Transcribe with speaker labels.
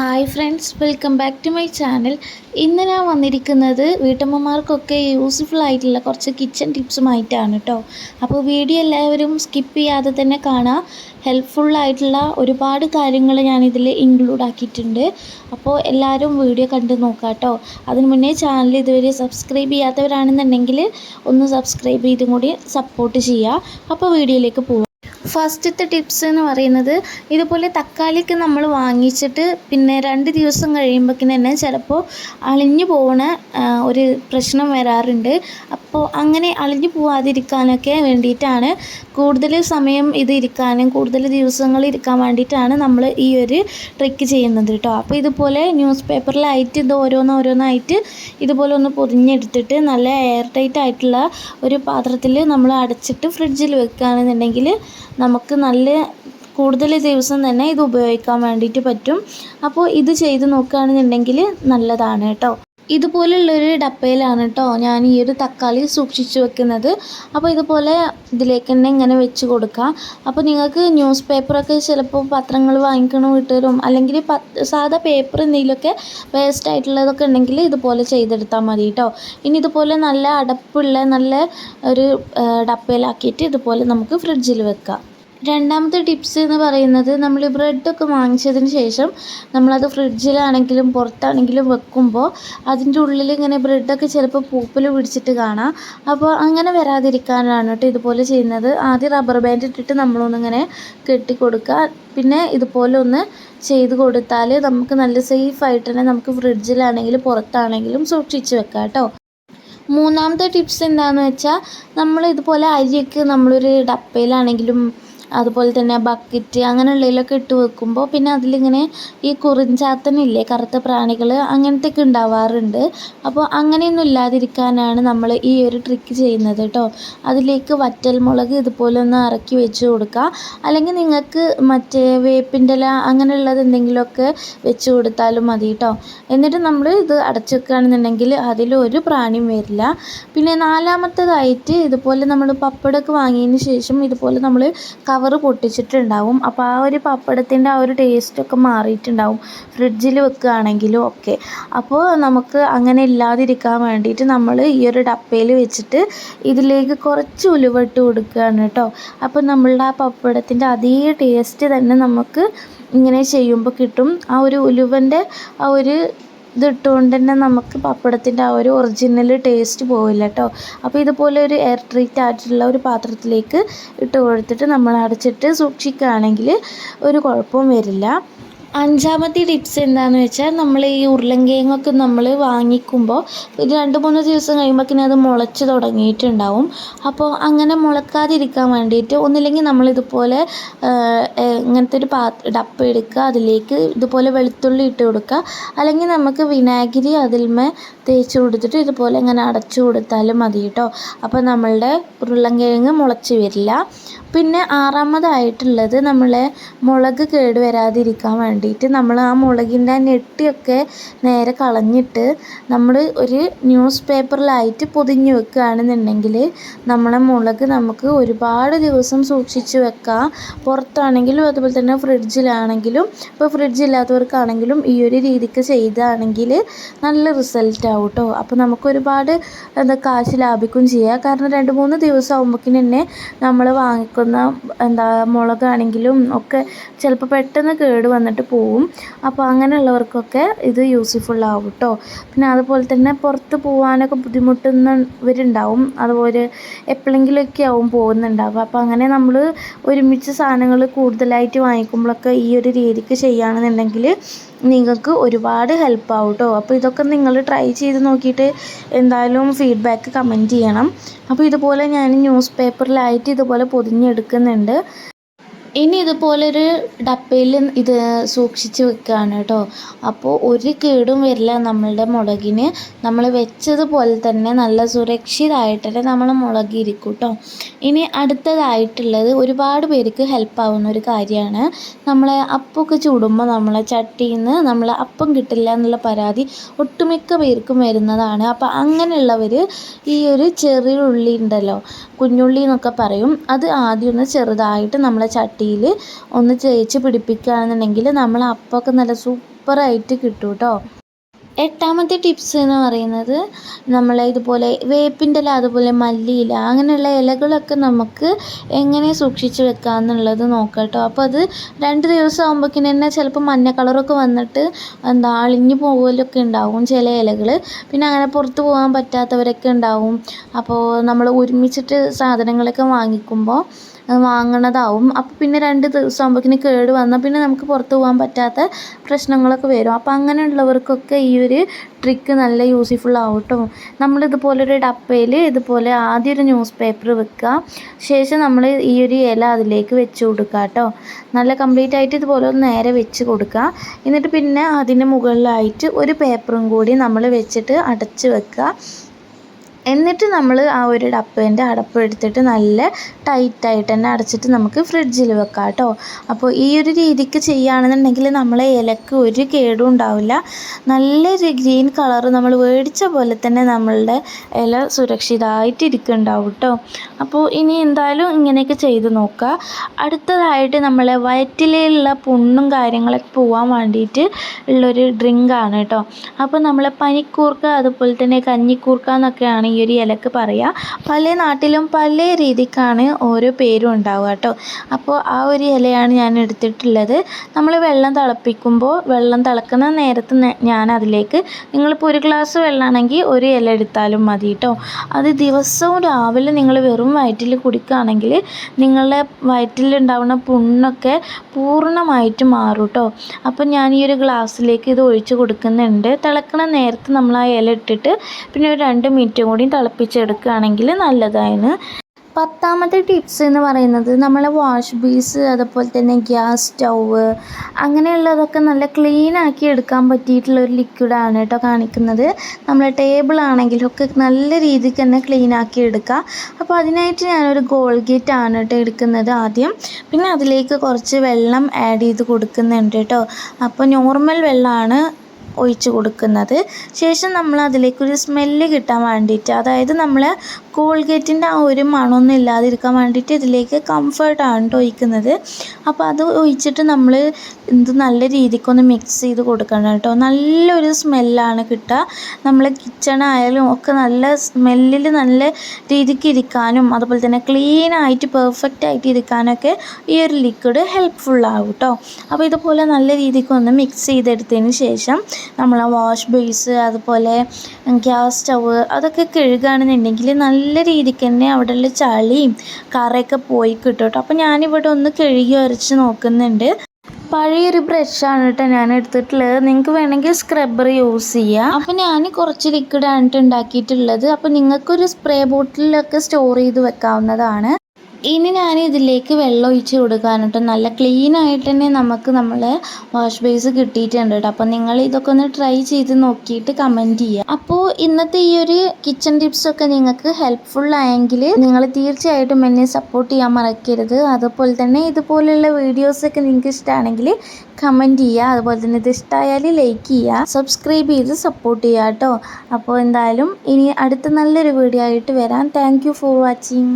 Speaker 1: Hi friends welcome back to my channel ഇന്ന് ഞാൻ വന്നിരിക്കുന്നത് വീട്ടമ്മമാർക്കൊക്കെ യൂസ്ഫുൾ ആയിട്ടുള്ള കുറച്ച് കിച്ചൺ ടിപ്സുമായിട്ടാണ് കേട്ടോ അപ്പോൾ വീഡിയോ എല്ലാവരും സ്കിപ്പ് ചെയ്യാതെ തന്നെ കാണാം. ഹെൽപ്ഫുൾ ആയിട്ടുള്ള ഒരുപാട് കാര്യങ്ങൾ ഞാനിതിൽ ഇൻക്ലൂഡ് ആക്കിയിട്ടുണ്ട്. അപ്പോൾ എല്ലാവരും വീഡിയോ കണ്ട് നോക്കാം കേട്ടോ അതിന് മുന്നേ ചാനൽ ഇതുവരെ സബ്സ്ക്രൈബ് ചെയ്യാത്തവരാണെന്നുണ്ടെങ്കിൽ ഒന്ന് സബ്സ്ക്രൈബ് ചെയ്തും കൂടി സപ്പോർട്ട് ചെയ്യുക അപ്പോൾ വീഡിയോയിലേക്ക് പോവാം. ഫസ്റ്റത്തെ ടിപ്സ് എന്ന് പറയുന്നത് ഇതുപോലെ തക്കാളിക്ക് നമ്മൾ വാങ്ങിച്ചിട്ട് പിന്നെ രണ്ട് ദിവസം കഴിയുമ്പോഴേക്കും തന്നെ ചിലപ്പോൾ അളിഞ്ഞു പോകണ ഒരു പ്രശ്നം വരാറുണ്ട്. അപ്പോൾ അങ്ങനെ അളിഞ്ഞു പോവാതിരിക്കാനൊക്കെ വേണ്ടിയിട്ടാണ് കൂടുതൽ സമയം ഇത് ഇരിക്കാനും കൂടുതൽ ദിവസങ്ങൾ ഇരിക്കാൻ വേണ്ടിയിട്ടാണ് നമ്മൾ ഈ ഒരു ട്രിക്ക് ചെയ്യുന്നത് കേട്ടോ അപ്പോൾ ഇതുപോലെ ന്യൂസ് പേപ്പറിലായിട്ട് ഇത് ഓരോന്നോരോന്നായിട്ട് ഇതുപോലെ ഒന്ന് പൊതിഞ്ഞെടുത്തിട്ട് നല്ല എയർ ടൈറ്റ് ആയിട്ടുള്ള ഒരു പാത്രത്തിൽ നമ്മൾ അടച്ചിട്ട് ഫ്രിഡ്ജിൽ വെക്കുകയാണെന്നുണ്ടെങ്കിൽ നമുക്ക് നല്ല കൂടുതൽ ദിവസം തന്നെ ഇത് ഉപയോഗിക്കാൻ വേണ്ടിയിട്ട് പറ്റും. അപ്പോൾ ഇത് ചെയ്ത് നോക്കുകയാണെന്നുണ്ടെങ്കിൽ നല്ലതാണ് കേട്ടോ. ഇതുപോലുള്ളൊരു ഡപ്പയിലാണ് കേട്ടോ ഞാൻ ഈ ഒരു തക്കാളി സൂക്ഷിച്ച് വെക്കുന്നത്. അപ്പോൾ ഇതുപോലെ ഇതിലേക്ക് തന്നെ ഇങ്ങനെ വെച്ച് കൊടുക്കാം. അപ്പോൾ നിങ്ങൾക്ക് ന്യൂസ് പേപ്പറൊക്കെ ചിലപ്പോൾ പത്രങ്ങൾ വാങ്ങിക്കണ വീട്ടുകാരും അല്ലെങ്കിൽ സാധാ പേപ്പർ എന്തെങ്കിലുമൊക്കെ വേസ്റ്റ് ആയിട്ടുള്ളതൊക്കെ ഉണ്ടെങ്കിൽ ഇതുപോലെ ചെയ്തെടുത്താൽ മതി കേട്ടോ. ഇനി ഇതുപോലെ നല്ല അടപ്പുള്ള നല്ല ഒരു ഡപ്പയിലാക്കിയിട്ട് ഇതുപോലെ നമുക്ക് ഫ്രിഡ്ജിൽ വെക്കാം. രണ്ടാമത്തെ ടിപ്സ് എന്ന് പറയുന്നത് നമ്മൾ ബ്രെഡൊക്കെ വാങ്ങിച്ചതിന് ശേഷം നമ്മളത് ഫ്രിഡ്ജിലാണെങ്കിലും പുറത്താണെങ്കിലും വെക്കുമ്പോൾ അതിന്റെ ഉള്ളിൽ ഇങ്ങനെ ബ്രെഡൊക്കെ ചിലപ്പോൾ പൂപ്പൽ പിടിച്ചിട്ട് കാണാം. അപ്പോൾ അങ്ങനെ വരാതിരിക്കാനാണ് കേട്ടോ ഇതുപോലെ ചെയ്യുന്നത്. ആദ്യം റബ്ബർ ബാൻഡ് ഇട്ടിട്ട് നമ്മളൊന്നിങ്ങനെ കെട്ടി കൊടുക്കുക. പിന്നെ ഇതുപോലെ ഒന്ന് ചെയ്ത് കൊടുത്താൽ നമുക്ക് നല്ല സേഫായിട്ട് തന്നെ നമുക്ക് ഫ്രിഡ്ജിലാണെങ്കിലും പുറത്താണെങ്കിലും സൂക്ഷിച്ച് വെക്കാം കേട്ടോ. മൂന്നാമത്തെ ടിപ്സ് എന്താണെന്ന് വെച്ചാൽ നമ്മൾ ഇതുപോലെ അരിയൊക്കെ നമ്മളൊരു ഡപ്പയിലാണെങ്കിലും അതുപോലെ തന്നെ ബക്കറ്റ് അങ്ങനെയുള്ളതിലൊക്കെ ഇട്ട് വെക്കുമ്പോൾ പിന്നെ അതിലിങ്ങനെ ഈ കുറിഞ്ചാത്തനില്ലേ കറുത്ത പ്രാണികൾ അങ്ങനത്തെയൊക്കെ ഉണ്ടാവാറുണ്ട്. അപ്പോൾ അങ്ങനെയൊന്നും ഇല്ലാതിരിക്കാനാണ് നമ്മൾ ഈ ഒരു ട്രിക്ക് ചെയ്യുന്നത് കേട്ടോ അതിലേക്ക് വറ്റൽമുളക് ഇതുപോലെ ഒന്ന് ഇറക്കി വെച്ച് കൊടുക്കുക അല്ലെങ്കിൽ നിങ്ങൾക്ക് മറ്റേ വേപ്പിന്റെ ഇല അങ്ങനെയുള്ളത് എന്തെങ്കിലുമൊക്കെ വെച്ച് കൊടുത്താലും മതി കേട്ടോ എന്നിട്ട് നമ്മൾ ഇത് അടച്ചു വെക്കുകയാണെന്നുണ്ടെങ്കിൽ അതിലൊരു പ്രാണിയും വരില്ല. പിന്നെ നാലാമത്തേതായിട്ട് ഇതുപോലെ നമ്മൾ പപ്പടമൊക്കെ വാങ്ങിയതിന് ശേഷം ഇതുപോലെ നമ്മൾ കവറ് പൊട്ടിച്ചിട്ടുണ്ടാവും. അപ്പോൾ ആ ഒരു പപ്പടത്തിന്റെ ആ ഒരു ടേസ്റ്റൊക്കെ മാറിയിട്ടുണ്ടാവും. ഫ്രിഡ്ജിൽ വെക്കുകയാണെങ്കിലും ഒക്കെ. അപ്പോൾ നമുക്ക് അങ്ങനെ ഇല്ലാതിരിക്കാൻ വേണ്ടിയിട്ട് നമ്മൾ ഈ ഒരു ഡപ്പയിൽ വെച്ചിട്ട് ഇതിലേക്ക് കുറച്ച് ഉലുവട്ട് കൊടുക്കുകയാണ് കേട്ടോ അപ്പോൾ നമ്മളുടെ ആ പപ്പടത്തിന്റെ അതേ ടേസ്റ്റ് തന്നെ നമുക്ക് ഇങ്ങനെ ചെയ്യുമ്പോൾ കിട്ടും. ആ ഒരു ഉലുവന്റെ ആ ഒരു ഇത് ഇട്ടുകൊണ്ട് തന്നെ നമുക്ക് പപ്പടത്തിന്റെ ആ ഒരു ഒറിജിനൽ ടേസ്റ്റ് പോവില്ല കേട്ടോ അപ്പോൾ ഇതുപോലെ ഒരു എയർ ട്രീറ്റ് ആയിട്ടുള്ള ഒരു പാത്രത്തിലേക്ക് ഇട്ട് കൊടുത്തിട്ട് നമ്മൾ അടച്ചിട്ട് സൂക്ഷിക്കുകയാണെങ്കിൽ ഒരു കുഴപ്പവും വരില്ല. അഞ്ചാമത്തെ ടിപ്സ് എന്താണെന്ന് വെച്ചാൽ നമ്മൾ ഈ ഉരുളൻകിഴങ്ങൊക്കെ നമ്മൾ വാങ്ങിക്കുമ്പോൾ ഒരു രണ്ട് മൂന്ന് ദിവസം കഴിയുമ്പോഴേക്കിനും അത് മുളച്ച് തുടങ്ങിയിട്ടുണ്ടാവും. അപ്പോൾ അങ്ങനെ മുളക്കാതിരിക്കാൻ വേണ്ടിയിട്ട് ഒന്നില്ലെങ്കിൽ നമ്മളിതുപോലെ ഇങ്ങനത്തെ ഒരു പാ ഡപ്പ എടുക്കുക അതിലേക്ക് ഇതുപോലെ വെളുത്തുള്ളി ഇട്ട് കൊടുക്കുക. അല്ലെങ്കിൽ നമുക്ക് വിനാഗിരി അതിൽമേ തേച്ച് കൊടുത്തിട്ട് ഇതുപോലെ ഇങ്ങനെ അടച്ചു കൊടുത്താലും മതി കേട്ടോ അപ്പോൾ നമ്മളുടെ ഉരുളൻകിഴങ്ങ് മുളച്ച് വരില്ല. പിന്നെ ആറാമതായിട്ടുള്ളത് നമ്മളെ മുളക് കേട് വരാതിരിക്കാൻ വേണ്ടിയിട്ട് നമ്മൾ ആ മുളകിന്റെ ആ നെട്ടിയൊക്കെ നേരെ കളഞ്ഞിട്ട് നമ്മൾ ഒരു ന്യൂസ് പേപ്പറിലായിട്ട് പൊതിഞ്ഞ് വെക്കുകയാണെന്നുണ്ടെങ്കിൽ നമ്മളെ മുളക് നമുക്ക് ഒരുപാട് ദിവസം സൂക്ഷിച്ച് വെക്കാം. പുറത്താണെങ്കിലും അതുപോലെ തന്നെ ഫ്രിഡ്ജിലാണെങ്കിലും ഇപ്പോൾ ഫ്രിഡ്ജില്ലാത്തവർക്കാണെങ്കിലും ഈ ഒരു രീതിക്ക് ചെയ്താണെങ്കിൽ നല്ല റിസൾട്ട് ആവും കേട്ടോ. അപ്പോൾ നമുക്ക് ഒരുപാട് എന്താ കാശ് ലാഭിക്കുകയും ചെയ്യാം. കാരണം രണ്ട് മൂന്ന് ദിവസം ആകുമ്പോഴേക്കും തന്നെ നമ്മൾ വാങ്ങിക്കുന്ന എന്താ മുളകാണെങ്കിലും ഒക്കെ ചിലപ്പോൾ പെട്ടെന്ന് കേട് വന്നിട്ട് പോവും. അപ്പോൾ അങ്ങനെയുള്ളവർക്കൊക്കെ ഇത് യൂസ്ഫുൾ ആവും കേട്ടോ പിന്നെ അതുപോലെ തന്നെ പുറത്ത് പോകാനൊക്കെ ബുദ്ധിമുട്ടുന്നവരുണ്ടാവും. അതുപോലെ എപ്പോഴെങ്കിലുമൊക്കെ ആവും പോകുന്നുണ്ടാവുക. അപ്പോൾ അങ്ങനെ നമ്മൾ ഒരുമിച്ച് സാധനങ്ങൾ കൂടുതലായിട്ട് വാങ്ങിക്കുമ്പോഴൊക്കെ ഈ ഒരു രീതിക്ക് ചെയ്യുകയാണെന്നുണ്ടെങ്കിൽ നിങ്ങൾക്ക് ഒരുപാട് ഹെൽപ്പ് ആവും കേട്ടോ അപ്പോൾ ഇതൊക്കെ നിങ്ങൾ ട്രൈ ചെയ്ത് നോക്കിയിട്ട് എന്തായാലും ഫീഡ്ബാക്ക് കമന്റ് ചെയ്യണം. അപ്പോൾ ഇതുപോലെ ഞാൻ ന്യൂസ് പേപ്പറിലായിട്ട് ഇതുപോലെ പൊതിഞ്ഞെടുക്കുന്നുണ്ട്. ഇനി ഇതുപോലൊരു ഡപ്പയിൽ ഇത് സൂക്ഷിച്ച് വെക്കുകയാണ് കേട്ടോ. അപ്പോൾ ഒരു കേടും വരില്ല നമ്മളുടെ മുളകിന്. നമ്മൾ വെച്ചതുപോലെ തന്നെ നല്ല സുരക്ഷിതമായിട്ട് തന്നെ നമ്മൾ മുളകിരിക്കും കേട്ടോ ഇനി അടുത്തതായിട്ടുള്ളത് ഒരുപാട് പേർക്ക് ഹെൽപ്പ് ആവുന്ന ഒരു കാര്യമാണ്. നമ്മളെ അപ്പൊക്കെ ചൂടുമ്പോൾ നമ്മളെ ചട്ടിയിൽ നിന്ന് നമ്മളെ അപ്പം കിട്ടില്ല എന്നുള്ള പരാതി ഒട്ടുമിക്ക പേർക്കും വരുന്നതാണ്. അപ്പോൾ അങ്ങനെയുള്ളവർ ഈ ഒരു ചെറിയ ഉള്ളി ഉണ്ടല്ലോ കുഞ്ഞുള്ളി എന്നൊക്കെ പറയും. അത് ആദ്യം ഒന്ന് ചെറുതായിട്ട് നമ്മളെ ചട്ടിയിൽ ഒന്ന് തേച്ച് പിടിപ്പിക്കുകയാണെന്നുണ്ടെങ്കിൽ നമ്മൾ അപ്പമൊക്കെ നല്ല സൂപ്പറായിട്ട് കിട്ടും കേട്ടോ എട്ടാമത്തെ ടിപ്സ് എന്ന് പറയുന്നത് നമ്മൾ ഇതുപോലെ വേപ്പിന്റെ ഇല അതുപോലെ മല്ലിയില അങ്ങനെയുള്ള ഇലകളൊക്കെ നമുക്ക് എങ്ങനെ സൂക്ഷിച്ച് വെക്കാം എന്നുള്ളത് നോക്കാം കേട്ടോ. അപ്പോൾ അത് രണ്ട് ദിവസം ആകുമ്പോഴേക്കും തന്നെ ചിലപ്പോൾ മഞ്ഞ കളറൊക്കെ വന്നിട്ട് എന്താ അളിഞ്ഞു പോകലൊക്കെ ഉണ്ടാവും ചില ഇലകൾ. പിന്നെ അങ്ങനെ പുറത്ത് പോകാൻ പറ്റാത്തവരൊക്കെ ഉണ്ടാവും. അപ്പോൾ നമ്മൾ ഒരുമിച്ചിട്ട് സാധനങ്ങളൊക്കെ വാങ്ങിക്കുമ്പോൾ വാങ്ങണതാവും. അപ്പോൾ പിന്നെ രണ്ട് ദിവസം ആകുമ്പോഴേക്കും കേട് വന്നാൽ പിന്നെ നമുക്ക് പുറത്ത് പോകാൻ പറ്റാത്ത പ്രശ്നങ്ങളൊക്കെ വരും. അപ്പോൾ അങ്ങനെയുള്ളവർക്കൊക്കെ ഈ ട്രിക്ക് നല്ല യൂസ്ഫുൾ ആവട്ടോ നമ്മളിതുപോലൊരു ഡപ്പയിൽ ഇതുപോലെ ആദ്യം ഒരു ന്യൂസ് പേപ്പർ വെക്കുക ശേഷം നമ്മൾ ഈ ഒരു ഇല അതിലേക്ക് വെച്ച് കൊടുക്കുക കേട്ടോ നല്ല കംപ്ലീറ്റ് ആയിട്ട് ഇതുപോലെ ഒന്ന് നേരെ വെച്ച് കൊടുക്കുക എന്നിട്ട് പിന്നെ അതിന് മുകളിലായിട്ട് ഒരു പേപ്പറും കൂടി നമ്മൾ വെച്ചിട്ട് അടച്ച് വെക്കുക എന്നിട്ട് നമ്മൾ ആ ഒരു ഡപ്പേന്റെ അടപ്പ് എടുത്തിട്ട് നല്ല ടൈറ്റായിട്ട് തന്നെ അടച്ചിട്ട് നമുക്ക് ഫ്രിഡ്ജിൽ വെക്കാം കേട്ടോ. അപ്പോൾ ഈ ഒരു രീതിക്ക് ചെയ്യുകയാണെന്നുണ്ടെങ്കിൽ നമ്മളെ ഇലക്ക് ഒരു കേടും ഉണ്ടാവില്ല. നല്ലൊരു ഗ്രീൻ കളർ നമ്മൾ മേടിച്ച പോലെ തന്നെ നമ്മളുടെ ഇല സുരക്ഷിതമായിട്ട് ഇരിക്കുന്നുണ്ടാവും കേട്ടോ. അപ്പോൾ ഇനി എന്തായാലും ഇങ്ങനെയൊക്കെ ചെയ്ത് നോക്കുക. അടുത്തതായിട്ട് നമ്മളെ വയറ്റിലുള്ള പുണ്ണും കാര്യങ്ങളൊക്കെ പോകാൻ വേണ്ടിയിട്ട് ഉള്ളൊരു ഡ്രിങ്കാണ് കേട്ടോ. അപ്പോൾ നമ്മളെ പനിക്കൂർക്ക അതുപോലെ തന്നെ കഞ്ഞിക്കൂർക്ക എന്നൊക്കെയാണ് ഈ ഒരു ഇലക്ക് പറയുക പല നാട്ടിലും പല രീതിക്കാണ് ഓരോ പേരും ഉണ്ടാവുക കേട്ടോ. അപ്പോൾ ആ ഒരു ഇലയാണ് ഞാൻ എടുത്തിട്ടുള്ളത്. നമ്മൾ വെള്ളം തിളപ്പിക്കുമ്പോൾ വെള്ളം തിളക്കുന്ന നേരത്ത് ഞാൻ അതിലേക്ക് നിങ്ങളിപ്പോൾ ഒരു ഗ്ലാസ് വെള്ളമാണെങ്കിൽ ഒരു ഇല എടുത്താലും മതി കേട്ടോ. അത് ദിവസവും രാവിലെ നിങ്ങൾ വെറും വയറ്റിൽ കുടിക്കുകയാണെങ്കിൽ നിങ്ങളുടെ വയറ്റിലുണ്ടാവുന്ന പുണ്ണൊക്കെ പൂർണമായിട്ട് മാറും കേട്ടോ. അപ്പോൾ ഞാൻ ഈ ഒരു ഗ്ലാസ്സിലേക്ക് ഇത് ഒഴിച്ച് കൊടുക്കുന്നുണ്ട്. തിളക്കണ നേരത്ത് നമ്മൾ ആ ഇല ഇട്ടിട്ട് പിന്നെ ഒരു രണ്ട് മിനിറ്റ് കൂടി തിളപ്പിച്ചെടുക്കുകയാണെങ്കിൽ നല്ലതാണ് പത്താമത്തെ ടിപ്സ് എന്ന് പറയുന്നത് നമ്മളെ വാഷ് ബീസ് അതുപോലെ തന്നെ ഗ്യാസ് സ്റ്റൗവ് അങ്ങനെയുള്ളതൊക്കെ നല്ല ക്ലീൻ ആക്കി എടുക്കാൻ പറ്റിയിട്ടുള്ള ഒരു ലിക്വിഡാണ് കേട്ടോ കാണിക്കുന്നത്. നമ്മളെ ടേബിൾ ആണെങ്കിലും ഒക്കെ നല്ല രീതിക്ക് തന്നെ ക്ലീൻ ആക്കി എടുക്കാം അപ്പോൾ അതിനായിട്ട് ഞാനൊരു ഗോൾഗേറ്റ് ആണ് കേട്ടോ എടുക്കുന്നത് ആദ്യം. പിന്നെ അതിലേക്ക് കുറച്ച് വെള്ളം ആഡ് ചെയ്ത് കൊടുക്കുന്നുണ്ട് കേട്ടോ. അപ്പോൾ നോർമൽ വെള്ളമാണ് ഒഴിച്ച് കൊടുക്കുന്നത്. ശേഷം നമ്മൾ അതിലേക്കൊരു സ്മെല്ല് കിട്ടാൻ വേണ്ടിയിട്ട് അതായത് നമ്മൾ കോൾഗേറ്റിന്റെ ആ ഒരു മണമൊന്നും ഇല്ലാതിരിക്കാൻ വേണ്ടിയിട്ട് ഇതിലേക്ക് കംഫർട്ടാണ് ഒഴിക്കുന്നത്. അപ്പോൾ അത് ഒഴിച്ചിട്ട് നമ്മൾ ഇത് നല്ല രീതിക്കൊന്ന് മിക്സ് ചെയ്ത് കൊടുക്കണം കേട്ടോ നല്ലൊരു സ്മെല്ലാണ് കിട്ടുക. നമ്മൾ കിച്ചൺ ആയാലും ഒക്കെ നല്ല സ്മെല്ലിൽ നല്ല രീതിക്ക് ഇരിക്കാനും അതുപോലെ തന്നെ ക്ലീൻ ആയിട്ട് പെർഫെക്റ്റ് ആയിട്ട് ഇരിക്കാനൊക്കെ ഈ ഒരു ലിക്വിഡ് ഹെൽപ്ഫുള്ളാകും കേട്ടോ അപ്പോൾ ഇതുപോലെ നല്ല രീതിക്ക് ഒന്ന് മിക്സ് ചെയ്തെടുത്തതിന് ശേഷം നമ്മൾ വാഷ് ബേസ് അതുപോലെ ഗ്യാസ് സ്റ്റവ് അതൊക്കെ കഴുകുകയാണെന്നുണ്ടെങ്കിൽ നല്ല രീതിക്ക് തന്നെ അവിടെയുള്ള ചളിയും കറയൊക്കെ പോയി കിട്ടും കേട്ടോ. അപ്പോൾ ഞാനിവിടെ ഒന്ന് കഴുകി ഉരച്ച് നോക്കുന്നുണ്ട്. പഴയൊരു ബ്രഷാണ് കേട്ടോ ഞാൻ എടുത്തിട്ടുള്ളത്. നിങ്ങൾക്ക് വേണമെങ്കിൽ സ്ക്രബ്ബർ യൂസ് ചെയ്യാം. അപ്പോൾ ഞാൻ കുറച്ച് ലിക്വിഡ് ആയിട്ട് ഉണ്ടാക്കിയിട്ടുള്ളത്. അപ്പോൾ നിങ്ങൾക്കൊരു സ്പ്രേ ബോട്ടിലൊക്കെ സ്റ്റോർ ചെയ്ത് വെക്കാവുന്നതാണ്. ഇനി ഞാൻ ഇതിലേക്ക് വെള്ളം ഒഴിച്ച് കൊടുക്കാൻ നല്ല ക്ലീൻ ആയിട്ട് തന്നെ നമുക്ക് നമ്മൾ വാഷ് ബേസ് കിട്ടിയിട്ടുണ്ട് കേട്ടോ അപ്പോൾ നിങ്ങൾ ഇതൊക്കെ ഒന്ന് ട്രൈ ചെയ്ത് നോക്കിയിട്ട് കമന്റ് ചെയ്യുക അപ്പോൾ ഇന്നത്തെ ഈ ഒരു കിച്ചൺ ടിപ്സൊക്കെ നിങ്ങൾക്ക് ഹെൽപ്ഫുൾ ആയെങ്കിൽ നിങ്ങൾ തീർച്ചയായിട്ടും എന്നെ സപ്പോർട്ട് ചെയ്യാൻ മറക്കരുത്. അതുപോലെ തന്നെ ഇതുപോലെയുള്ള വീഡിയോസൊക്കെ നിങ്ങൾക്ക് ഇഷ്ടമാണെങ്കിൽ കമന്റ് ചെയ്യുക അതുപോലെ തന്നെ ഇത് ഇഷ്ടമായാൽ ലൈക്ക് ചെയ്യുക സബ്സ്ക്രൈബ് ചെയ്ത് സപ്പോർട്ട് ചെയ്യുക കേട്ടോ അപ്പോൾ എന്തായാലും ഇനി അടുത്ത നല്ലൊരു വീഡിയോ ആയിട്ട് വരാം. Thank for watching